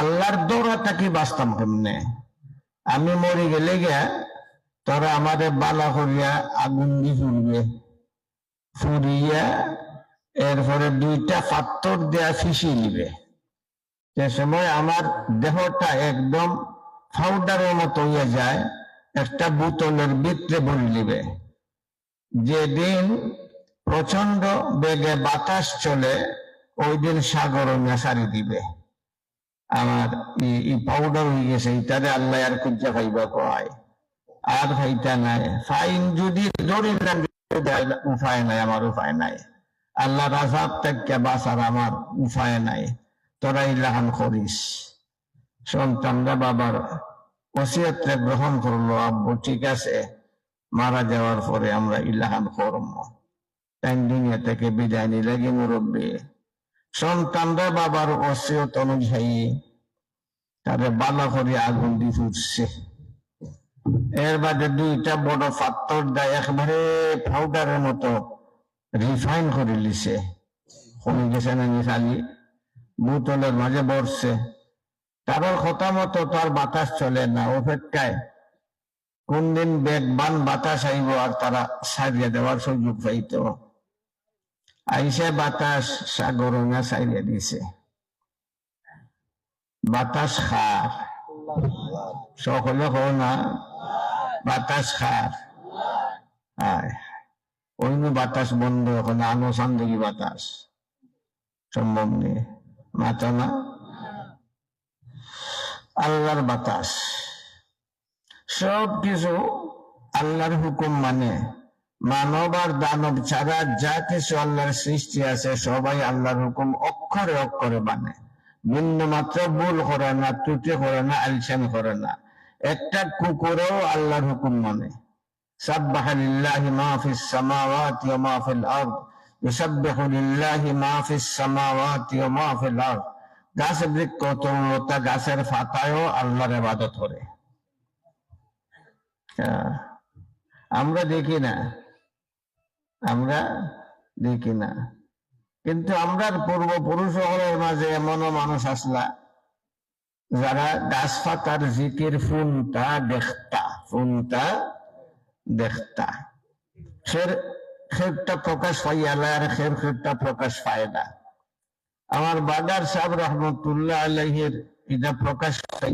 আল্লাহর দৌড়া থাকি বাঁচতাম কেমনে? আমি মরে গেলে গিয়া তোরা আমাদের বালা করিয়া আগুন দিয়ে ফুরবে ফুরিয়া এরপরে দুইটা পাত্তর দেয়া ফিসি নিবে। সে সময় আমার দেহটা একদম পাউডারের মতো হয়ে যায়, একটা বোতলের ভিতরে ভরে নিবে। যেদিন প্রচণ্ড বেগে বাতাস চলে ওই দিন সাগর নেশারি দিবে। আমার এই পাউডার হয়ে গেছে, এইটারে আল্লাহ আর খুঁজা খাইবা কয়? আর খাইতা নাই। ফাইন যদি ধরিলাম উপায় নাই, আমার উপায় নাই। আল্লাহ রাজাব থেকে বাঁচার আমার উপায় নাই। তোরা ইলাহান করিস। সন্তানরা বাবার ওসিয়তটা গ্রহণ করল, আব্বু, ঠিক আছে। মারা যাওয়ার পরে আমরা ইলাহান কর্ম। তাই দুনিয়া থেকে বিদায় নিলে কি মুরব্বী? সন্তানরা বাবার ওসিয়ত অনুযায়ী তাদের বালা করে আগুন দিয়ে উঠছে এর বাদে দুইটা বড় পাত্তর দেয়, একবারে পাউডারের মতো রিফাইন করে লিছে কমে গেছে না খালি? বোতলের মাঝে বসছে কারোর কথা মতো তার বাতাস চলে না, অপেক্ষায় কোন দিন বেগবান বাতাস আইব আর তারা সারিয়ে দেওয়ার সুযোগ পাইত। আইসে বাতাস সাগরঙা সারিয়ে দিছে। বাতাস খার। সকলে হো না, বাতাস খার। অন্য বাতাস বন্ধ, এখন আনুষঙ্গিক বাতাস। সম্ভব নেই মাথা না? আল্লাহর বাতাস। সব কিছু আল্লাহর হুকুম মানে। মানব আর দানব ছাড়া যা কিছু আল্লাহর সৃষ্টি আছে সবাই আল্লাহর হুকুম অক্ষরে অক্ষরে মানে বিন্দু মাত্র ভুল করে না ত্রুটি করে না আলসান করে না একটা কুকুরেও আল্লাহর হুকুম মানে سبح لله ما في السماوات وما في الأرض يسبح لله ما في السماوات وما في الأرض গাছ বৃক্ষ তরুণতা গাছের ফাতায়ও আল্লাহর ইবাদত করে হ্যাঁ। আমরা দেখি না আমরা দেখি না। কিন্তু আমরা পূর্বপুরুষ মাঝে এমনও মানুষ আসলা, যারা গাছ পাতার জিকির ফুনটা দেখতা ফুনটা দেখতা। খের, খেরটা প্রকাশ পাইয়ালা আর খের, খেরটা প্রকাশ পায় না। আমার বাগার সাহেব রহমতুল্লাহ আলহের এটা প্রকাশ পাই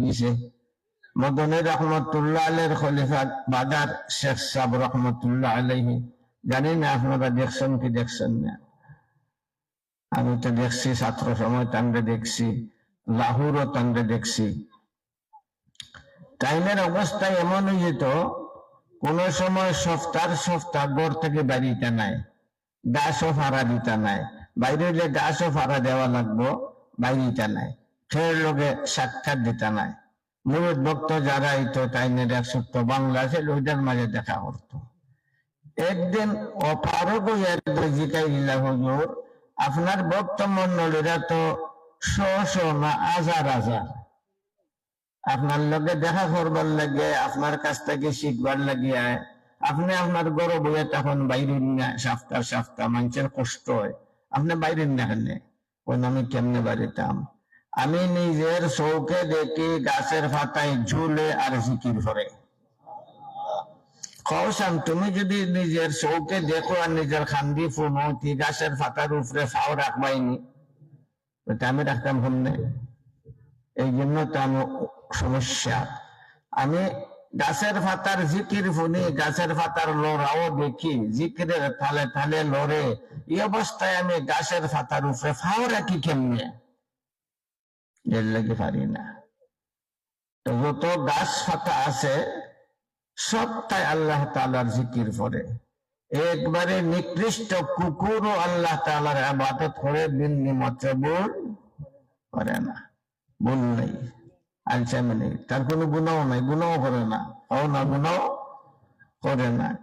মদনের রহমতুল্লাহ আলের খলিফা বাগার শেখ সাহেব রহমতুল্লাহ আলহি জানি না আপনারা দেখছেন কি দেখছেন না? আমি তো দেখছি ছাত্র সময় তান্ডে দেখছি, লাহুরও তান্ডে দেখছি। টাইমের অবস্থা এমন যেত, কোন সময় সপ্তাহ সপ্তাহ গড় থেকে বাড়িতে নাই গাছও ভাড়া দিতে নাই, বাইরে যে গাছও ভাড়া দেওয়া লাগবো বাইরিটা নাই, ফের লোকে সাক্ষাৎ দিতে নাই। মুরুদ ভক্ত যারা হইতো তাইনের এক সপ্তাহ বাংলা আছে ওইটার মাঝে দেখা করতো। একদিন অপারক জিকাই দিলা হুজুর। আপনার ভক্ত মন্ডলীরা তো শ না হাজার হাজার আপনার লগে দেখা করবার লাগে, আপনার কাছ থেকে শিখবার লাগে। আপনি আপনার গরো বইয়ে তখন বাইরে সাফতা সাফতা মানুষের কষ্ট হয়। আপনি বাইরে না কেন? কোন আমি কেমনে বাড়িতাম? আমি নিজের চৌকে দেখি গাছের পাতায় ঝুলে আর জিকির করে। কৌশান তুমি যদি নিজের চৌকে দেখো আর নিজের খান্দি ফুনো কি গাছের পাতার উপরে ফাও রাখবাইনি? আমি রাখতাম সামনে এই জন্য তো আমি সমস্যা। আমি গাছের ফাতার জিকির ফুনি গাছের পাতার লড়াও দেখি, জিকিরের থালে থালে লড়ে, এই অবস্থায় আমি গাছের পাতার উপরে ফাও রাখি কেমনে? এর লাগে পারি না। তো যত গাছ পাতা আছে সবটাই আল্লাহ তালার জিকির করে। একবারে নিকৃষ্ট কুকুরও আল্লাহ তালার আবাদত করে দিল্লি মাত্র ভুল করে না। ভুল নেই। আলসামি নেই। তার কোনো গুণাও নাই। গুণাও করে না। ও না গুণাও করে না।